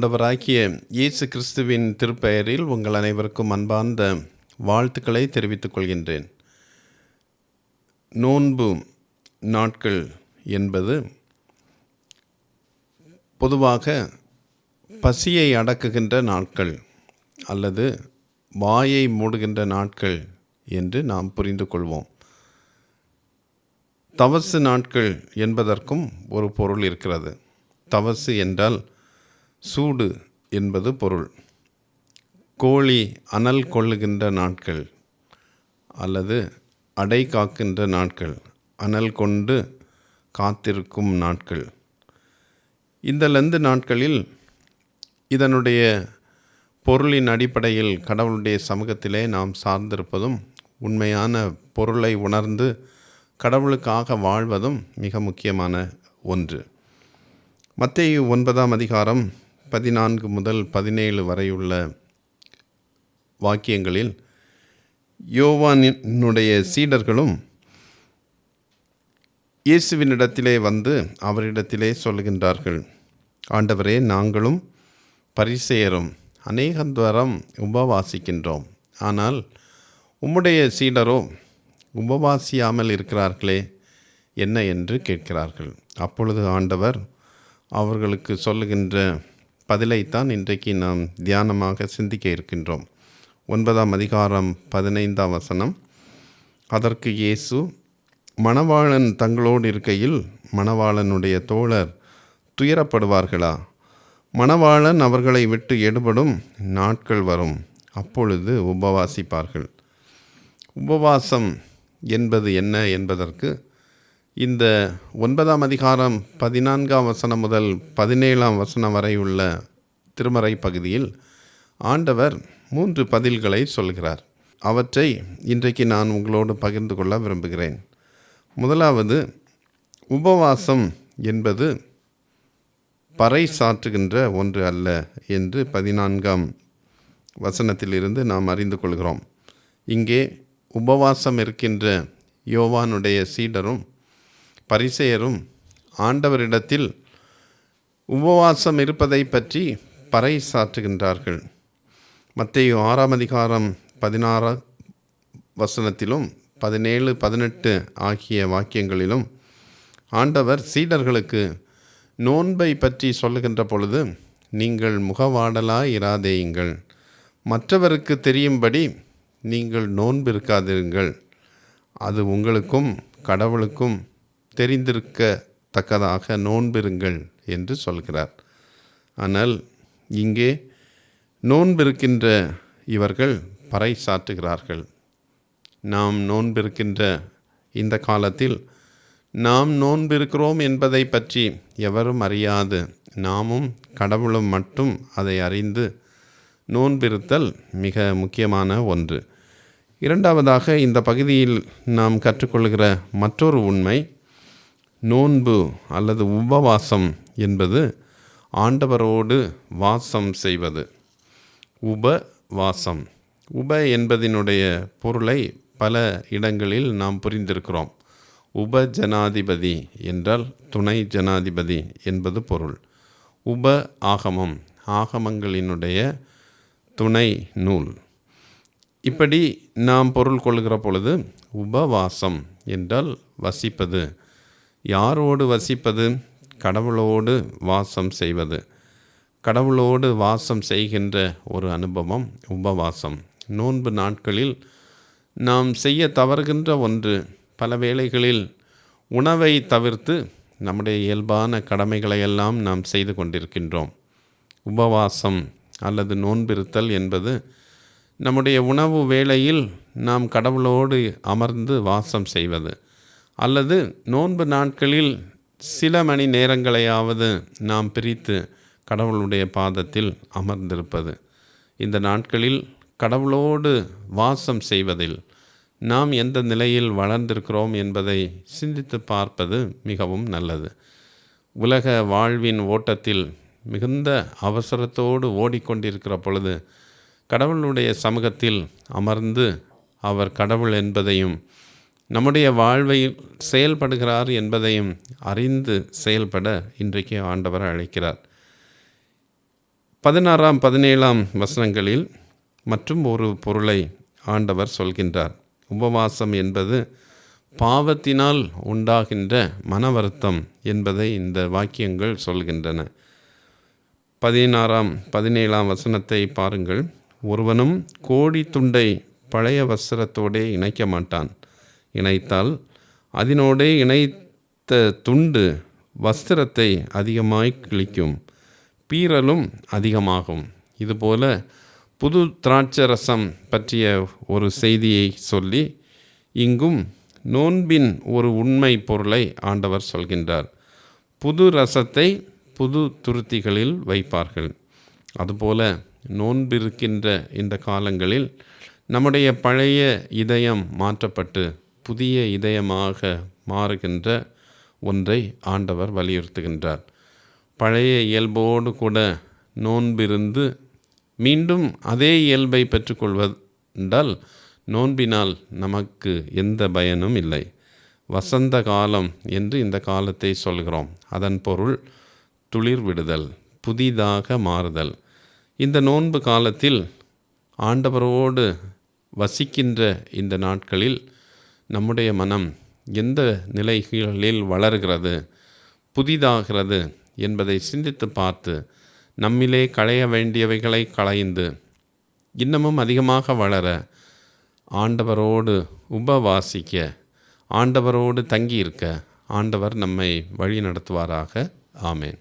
ஆண்டவராகிய இயேசு கிறிஸ்துவின் திருப்பெயரில் உங்கள் அனைவருக்கும் அன்பார்ந்த வாழ்த்துக்களை தெரிவித்துக் கொள்கின்றேன். நோன்பு நாட்கள் என்பது பொதுவாக பசியை அடக்குகின்ற நாட்கள் அல்லது வாயை மூடுகின்ற நாட்கள் என்று நாம் புரிந்து கொள்வோம். தவசு நாட்கள் என்பதற்கும் ஒரு பொருள் இருக்கிறது. தவசு என்றால் சூடு என்பது பொருள். கோழி அனல் கொள்ளுகின்ற நாட்கள் அல்லது அடை காக்கின்ற நாட்கள் அனல் கொண்டு காத்திருக்கும் நாட்கள். இந்த லந்து நாட்களில் இதனுடைய பொருளின் அடிப்படையில் கடவுளுடைய சமூகத்திலே நாம் சார்ந்திருப்பதும் உண்மையான பொருளை உணர்ந்து கடவுளுக்காக வாழ்வதும் மிக முக்கியமான ஒன்று. மத்திய ஒன்பதாம் அதிகாரம் பதினான்கு முதல் பதினேழு வரையுள்ள வாக்கியங்களில் யோவானினுடைய சீடர்களும் இயேசுவினிடத்திலே வந்து அவரிடத்திலே சொல்லுகின்றார்கள் ஆண்டவரே நாங்களும் பரிசெயரும் அநேகந்தரம் உபவாசிக்கின்றோம். ஆனால் உம்முடைய சீடரோ உபவாசியாமல் இருக்கிறார்களே என்ன என்று கேட்கிறார்கள். அப்பொழுது ஆண்டவர் அவர்களுக்கு சொல்லுகின்ற பதிலைத்தான் இன்றைக்கு நாம் தியானமாக சிந்திக்க இருக்கின்றோம். ஒன்பதாம் அதிகாரம் பதினைந்தாம் வசனம். அதற்கு இயேசு மணவாளன் தங்களோடு இருக்கையில் மணவாளனுடைய தோழர் துயரப்படுவார்களா? மணவாளன் அவர்களை விட்டு எடுபடும் நாட்கள் வரும். அப்பொழுது உபவாசிப்பார்கள். உபவாசம் என்பது என்ன என்பதற்கு இந்த ஒன்பதாம் அதிகாரம் பதினான்காம் வசனம் முதல் பதினேழாம் வசனம் வரை உள்ள திருமறை பகுதியில் ஆண்டவர் மூன்று பதில்களை சொல்கிறார். அவற்றை இன்றைக்கு நான் உங்களோடு பகிர்ந்து கொள்ள விரும்புகிறேன். முதலாவது உபவாசம் என்பது பறை சாற்றுகின்ற ஒன்று அல்ல என்று பதினான்காம் வசனத்திலிருந்து நாம் அறிந்து கொள்கிறோம். இங்கே உபவாசம் இருக்கின்ற யோவானுடைய சீடரும் பரிசெயரும் ஆண்டவரிடத்தில் உபவாசம் இருப்பதை பற்றி பறை சாற்றுகின்றார்கள் மத்திய ஆறாம் அதிகாரம் பதினாறு வசனத்திலும் பதினேழு பதினெட்டு ஆகிய வாக்கியங்களிலும் ஆண்டவர் சீடர்களுக்கு நோன்பை பற்றி சொல்லுகின்ற பொழுது நீங்கள் முகவாடலாய் இராதேயுங்கள். மற்றவருக்கு தெரியும்படி நீங்கள் நோன்பு இருக்காதிருங்கள் அது உங்களுக்கும் கடவுளுக்கும் தெரிந்திருக்கத்தக்கதாக நோன்பிருங்கள் என்று சொல்கிறார். ஆனால் இங்கே நோன்பிருக்கின்ற இவர்கள் பறை சாற்றுகிறார்கள் நாம் நோன்பிருக்கின்ற இந்த காலத்தில் நாம் நோன்பிருக்கிறோம் என்பதை பற்றி எவரும் அறியாது. நாமும் கடவுளும் மட்டும் அதை அறிந்து நோன்பிருத்தல் மிக முக்கியமான ஒன்று. இரண்டாவதாக இந்த பகுதியில் நாம் கற்றுக்கொள்கிற மற்றொரு உண்மை நோன்பு அல்லது உபவாசம் என்பது ஆண்டவரோடு வாசம் செய்வது. உபவாசம். உப என்பதினுடைய பொருளை பல இடங்களில் நாம் புரிந்திருக்கிறோம். உப ஜனாதிபதி என்றால் துணை ஜனாதிபதி என்பது பொருள். உப ஆகமம் ஆகமங்களினுடைய துணை நூல். இப்படி நாம் பொருள் கொள்கிற பொழுது உபவாசம் என்றால் வசிப்பது. யாரோடு வசிப்பது? கடவுளோடு வாசம் செய்வது. கடவுளோடு வாசம் செய்கின்ற ஒரு அனுபவம் உபவாசம். நோன்பு நாட்களில் நாம் செய்ய தவறுகின்ற ஒன்று பல வேளைகளில் உணவை தவிர்த்து நம்முடைய இயல்பான கடமைகளையெல்லாம் நாம் செய்து கொண்டிருக்கின்றோம். உபவாசம் அல்லது நோன்பிருத்தல் என்பது நம்முடைய உணவு வேளையில் நாம் கடவுளோடு அமர்ந்து வாசம் செய்வது. அல்லது நோன்பு நாட்களில் சில மணி நேரங்களையாவது நாம் பிரித்து கடவுளுடைய பாதத்தில் அமர்ந்திருப்பது. இந்த நாட்களில் கடவுளோடு வாசம் செய்வதில் நாம் எந்த நிலையில் வளர்ந்திருக்கிறோம் என்பதை சிந்தித்து பார்ப்பது மிகவும் நல்லது. உலக வாழ்வின் ஓட்டத்தில் மிகுந்த அவசரத்தோடு ஓடிக்கொண்டிருக்கிற பொழுது கடவுளுடைய சமூகத்தில் அமர்ந்து அவர் கடவுள் என்பதையும் நம்முடைய வாழ்வை செயல்படுகிறார் என்பதையும் அறிந்து செயல்பட இன்றைக்கு ஆண்டவர் அழைக்கிறார். பதினாறாம் பதினேழாம் வசனங்களில் மற்றும் ஒரு பொருளை ஆண்டவர் சொல்கின்றார். உபவாசம் என்பது பாவத்தினால் உண்டாகின்ற மன வருத்தம் என்பதை இந்த வாக்கியங்கள் சொல்கின்றன. பதினாறாம் பதினேழாம் வசனத்தை பாருங்கள். ஒருவனும் கோடி துண்டை பழைய வஸ்திரத்தோடே இணைக்க மாட்டான். இணைத்தால் அதனோடே இணைத்த துண்டு வஸ்திரத்தை அதிகமாய் கிழிக்கும் பீறலும் அதிகமாகும். இதுபோல புது திராட்சரசம் பற்றிய ஒரு செய்தியை சொல்லி இங்கும் நோன்பின் ஒரு உண்மை பொருளை ஆண்டவர் சொல்கின்றார். புது ரசத்தை புது துருத்திகளில் வைப்பார்கள். அதுபோல நோன்பிருக்கின்ற இந்த காலங்களில் நம்முடைய பழைய இதயம் மாற்றப்பட்டு புதிய இதயமாக மாறுகின்ற ஒன்றை ஆண்டவர் வலியுறுத்துகின்றார். பழைய இயல்போடு கூட நோன்பிருந்து மீண்டும் அதே இயல்பை பெற்றுக்கொள்வதால் நோன்பினால் நமக்கு எந்த பயனும் இல்லை. வசந்த காலம் என்று இந்த காலத்தை சொல்கிறோம். அதன் பொருள் துளிர் விடுதல் புதிதாக மாறுதல். இந்த நோன்பு காலத்தில் ஆண்டவரோடு வசிக்கின்ற இந்த நாட்களில் நம்முடைய மனம் எந்த நிலைகளில் வளர்கிறது புதிதாகிறது என்பதை சிந்தித்து பார்த்து நம்மிலே களைய வேண்டியவைகளை களைந்து இன்னமும் அதிகமாக வளர ஆண்டவரோடு உபவாசிக்க ஆண்டவரோடு தங்கியிருக்க ஆண்டவர் நம்மை வழி நடத்துவாராக ஆமேன்.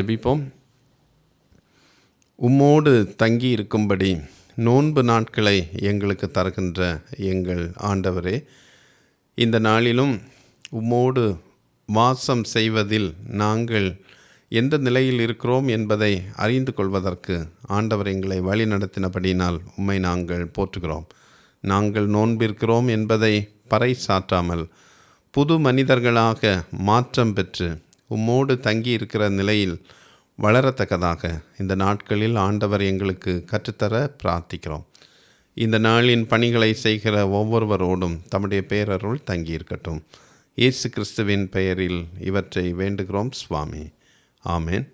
ஜெபிப்போம். உம்மோடு தங்கி இருக்கும்படி நோன்பு நாட்களை எங்களுக்கு தருகின்ற எங்கள் ஆண்டவரே இந்த நாளிலும் உம்மோடு வாசம் செய்வதில் நாங்கள் எந்த நிலையில் இருக்கிறோம் என்பதை அறிந்து கொள்வதற்கு ஆண்டவர் எங்களை வழி நடத்தினபடியினால் உம்மை நாங்கள் போற்றுகிறோம். நாங்கள் நோன்பிருக்கிறோம் என்பதை பறை சாற்றாமல் புது மனிதர்களாக மாற்றம் பெற்று உம்மோடு தங்கி இருக்கிற நிலையில் வளரத்தக்கதாக இந்த நாட்களில் ஆண்டவர் எங்களுக்கு கற்றுத்தர பிரார்த்திக்கிறோம். இந்த நாளின் பணிகளை செய்கிற ஒவ்வொருவரோடும் தம்முடைய பேரருள் தங்கியிருக்கட்டும். இயேசு கிறிஸ்துவின் பெயரில் இவற்றை வேண்டுகிறோம் சுவாமி. ஆமேன்.